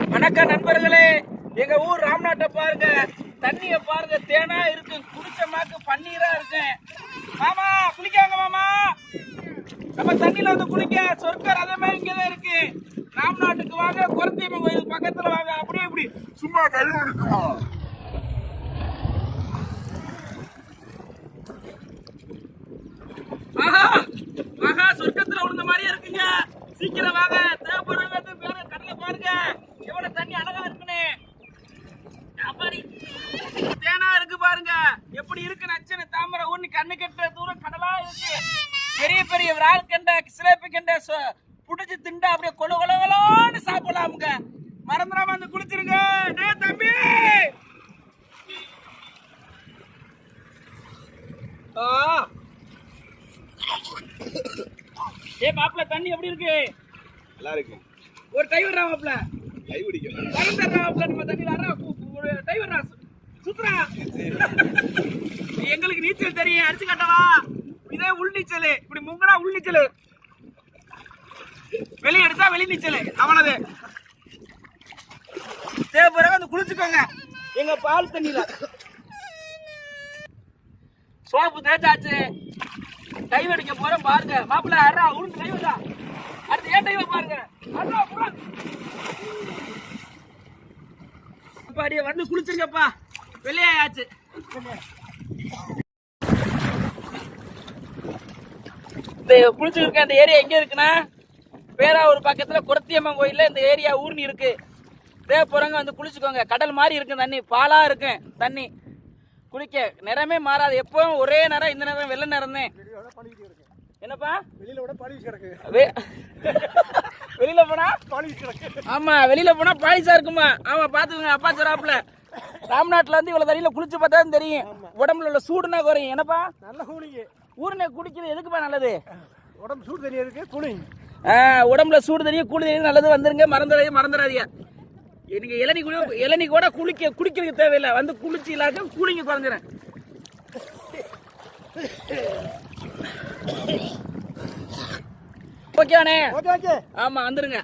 வணக்கம் நண்பர்களே. எங்க ஊர் ராம்நாட்டை பாருங்க. தண்ணிய பாருங்க. தேனா இருக்கு. குடிச்ச மாக்கு பன்னீரா இருக்கு. மாமா குளிக்காங்க மாமா. நம்ம தண்ணியில வந்து குளிக்க சொர்க்க ரதமே இங்கதான் இருக்கு. ராம்நாட்டுக்கு வாங்க குரத்தியம்மன் கோயில் பக்கத்துல வாங்க. அப்படியே இப்படி சும்மா கை கொடுக்குமா ஆஹா ஆஹா சொர்க்கத்துல விழுந்த மாதிரியே இருக்குங்க. சீக்கிரம் வாங்க தேவைப்படுறவங்க பேர கடல பாருங்க எவ்வளவு தண்ணி அழகா இருக்குன்னு அப்பாடி தேனா இருக்கு பாருங்க. எப்படி இருக்கு நச்சன தாமரை ஒண்ணு கண்ணு கெட்ட தூரம் கடலா இருக்கு. பெரிய பெரிய விரால் கண்ட சிலேபி கண்ட புடிச்சு திண்டா அப்படியே கொல கொல கொலன்னு சாப்பிடலாமுங்க. மறந்துடாம வந்து குளிச்சிருங்க. டேய் தம்பி! ஏ மாப்பிள்ள தண்ணி எப்படி இருக்கு? நல்லா இருக்கு. ஒரு டைவர் மாப்பிள்ள. கை பிடிக்கும். டைவர் மாப்பிள்ள நம்ம தண்ணி வரா ஒரு டைவர் சுத்துறா எங்களுக்கு நீச்சல் தெரியும் அடிச்சு கட்டவா? இதே உள் நீச்சல் இப்படி முங்கனா உள் நீச்சல். வெளியே எடுத்தா வெளி நீச்சல் அவ்வளவு. தேவைப்படுறாங்க வந்து குளிச்சுக்கோங்க. எங்க பால் தண்ணியில. சோப்பு தேய்ச்சாச்சு. கை அடிக்க போறோம் பாருங்க. மாப்பிள்ள அறா உருண்டு கை தான் அடுத்து ஏன் டைவ பாருங்க. அரா புறா அப்பாடியே வந்து குளிச்சிருங்கப்பா. வெளியாயாச்சு. இந்த குளிச்சிருக்க இந்த ஏரியா எங்க இருக்குன்னா பேராவூர் பக்கத்துல குரத்தியம்மன் கோயில்ல இந்த ஏரியா ஊர்னி இருக்கு. தேவைப்படுறவங்க வந்து குளிச்சுக்கோங்க. கடல் மாதிரி இருக்கு தண்ணி பாலா இருக்கு தண்ணி. குளிக்க நிறமே மாறாது. எப்பவும் ஒரே நேரம் இந்த நேரம் வெள்ளை நிறம் தான் என்னப்பா? வெளியில விட பாலிஷ் கிடக்கு வெளியில போனா? பாலிஷ் கிடக்கு. ஆமா வெளியில போனா பாலிசா இருக்குமா? ஆமா பாத்துக்கோங்க அப்பா சொராப்புல ராம்நாட்டுல வந்து இவ்வளவு தண்ணியில குளிச்சு பார்த்தா தெரியும். உடம்புல உள்ள சூடுனா குறையும். என்னப்பா? நல்ல கூலிங்க. ஊர்னே குடிக்கிறது எதுக்குப்பா நல்லது? உடம்பு சூடு தண்ணி இருக்கு கூலிங் உடம்புல சூடு தண்ணி கூலி தண்ணி நல்லது வந்துருங்க. மறந்துடாதீங்க மறந்துடாதீங்க. நீங்க இளநீ குடி இளநீ கூட குளிக்க குடிக்கிறதுக்கு தேவையில்லை. வந்து குளிச்சு இல்லாக்க கூலிங்க குறைஞ்சிடும் ஓகே. ஆமா வந்துருங்க.